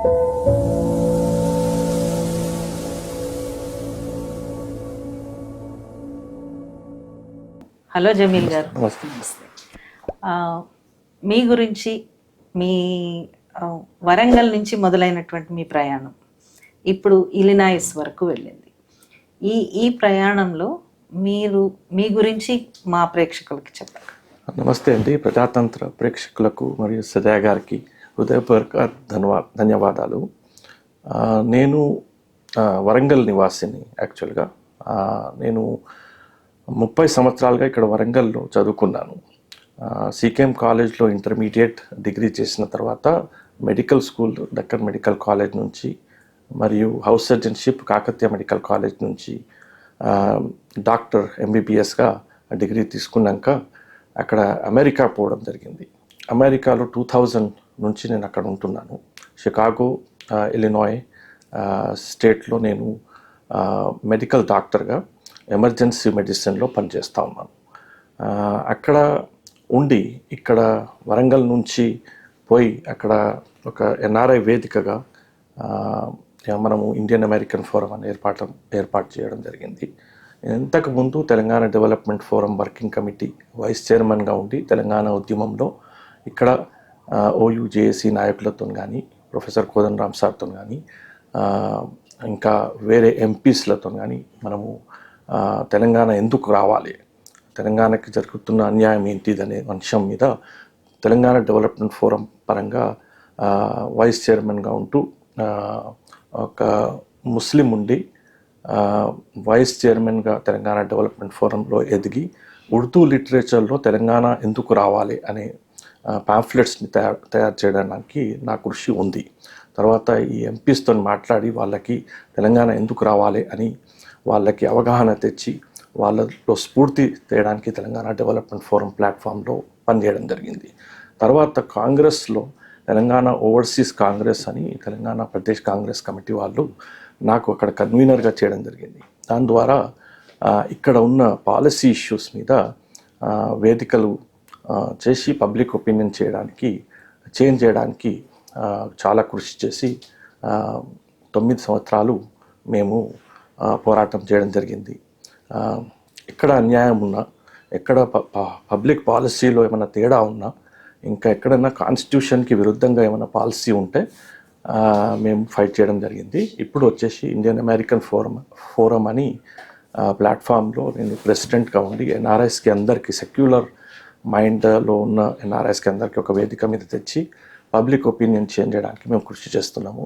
Hello Jameel గారు. మీ గురించి మీ వరంగల్ నుంచి మొదలైనటువంటి మీ ప్రయాణం. ఇప్పుడు ఇలినాయిస్ వరకు వెళ్ళింది. ఈ ఈ ప్రయాణంలో మీరు మీ గురించి మా ప్రేక్షకులకి చెప్పండి. నమస్తే అండి. ప్రజాతంత్ర ప్రేక్షకులకు మరియు సజా గారికి హృదయపూర్వక ధన్యవా ధన్యవాదాలు. నేను వరంగల్ నివాసిని యాక్చువల్గా. నేను ముప్పై సంవత్సరాలుగా ఇక్కడ వరంగల్లో చదువుకున్నాను. సీకేఎం కాలేజ్లో ఇంటర్మీడియట్ డిగ్రీ చేసిన తర్వాత medical school Deccan medical college నుంచి మరియు house surgeonship Kakatiya medical college నుంచి డాక్టర్ ఎంబీబీఎస్గా డిగ్రీ తీసుకున్నాక అక్కడ అమెరికా పోవడం జరిగింది. అమెరికాలో టూ థౌజండ్ నుంచి నేను అక్కడ ఉంటున్నాను. షికాగో ఆ, ఇలినాయ్ స్టేట్లో నేను మెడికల్ డాక్టర్గా ఎమర్జెన్సీ మెడిసిన్లో పనిచేస్తూ ఉన్నాను. అక్కడ ఉండి ఇక్కడ వరంగల్ నుంచి పోయి అక్కడ ఒక ఎన్ఆర్ఐ వేదికగా మనము ఇండియన్ అమెరికన్ ఫోరం అని ఏర్పాటు ఏర్పాటు చేయడం జరిగింది. ఇంతకుముందు Telangana development forum working committee vice చైర్మన్గా ఉండి తెలంగాణ ఉద్యమంలో ఇక్కడ ఓయూ జేఏసీ నాయకులతో కానీ ప్రొఫెసర్ కోదన్ రామ్ సార్తో కానీ ఇంకా వేరే ఎంపీస్లతో కానీ మనము తెలంగాణ ఎందుకు రావాలి? తెలంగాణకి జరుగుతున్న అన్యాయం ఏంటిదనే అంశం మీద తెలంగాణ డెవలప్మెంట్ ఫోరం పరంగా వైస్ చైర్మన్గా ఉంటూ ఒక ముస్లిం ఉండి వైస్ చైర్మన్గా తెలంగాణ డెవలప్మెంట్ ఫోరంలో ఎదిగి ఉర్దూ లిటరేచర్లో తెలంగాణ ఎందుకు రావాలి అనే పాంఫ్లెట్స్ని తయారు తయారు చేయడానికి నా కృషి ఉంది. తర్వాత ఈ ఎంపీస్తో మాట్లాడి వాళ్ళకి తెలంగాణ ఎందుకు రావాలి అని వాళ్ళకి అవగాహన తెచ్చి వాళ్ళలో స్ఫూర్తి తేయడానికి తెలంగాణ డెవలప్మెంట్ ఫోరం ప్లాట్ఫామ్లో పనిచేయడం జరిగింది. తర్వాత కాంగ్రెస్లో తెలంగాణ ఓవర్సీస్ కాంగ్రెస్ అని తెలంగాణ ప్రదేశ్ కాంగ్రెస్ కమిటీ వాళ్ళు నాకు అక్కడ కన్వీనర్గా చేయడం జరిగింది. దాని ద్వారా ఇక్కడ ఉన్న పాలసీ ఇష్యూస్ మీద వేదికలు చేసి పబ్లిక్ ఒపీనియన్ చేయడానికి చేంజ్ చేయడానికి చాలా కృషి చేసి తొమ్మిది సంవత్సరాలు మేము పోరాటం చేయడం జరిగింది. ఎక్కడ అన్యాయం ఉన్నా ఎక్కడ పబ్లిక్ పాలసీలో ఏమైనా తేడా ఉన్నా ఇంకా ఎక్కడైనా కాన్స్టిట్యూషన్కి విరుద్ధంగా ఏమైనా పాలసీ ఉంటే మేము ఫైట్ చేయడం జరిగింది. ఇప్పుడు వచ్చేసి ఇండియన్ అమెరికన్ ఫోరం ఫోరం అని ప్లాట్ఫామ్లో నేను ప్రెసిడెంట్గా ఉండి ఎన్ఆర్ఐస్కి అందరికీ సెక్యులర్ మైండ్లో ఉన్న ఎన్ఆర్ఐస్కి అందరికీ ఒక వేదిక మీద తెచ్చి పబ్లిక్ ఒపీనియన్ చేంజ్ చేయడానికి మేము కృషి చేస్తున్నాము.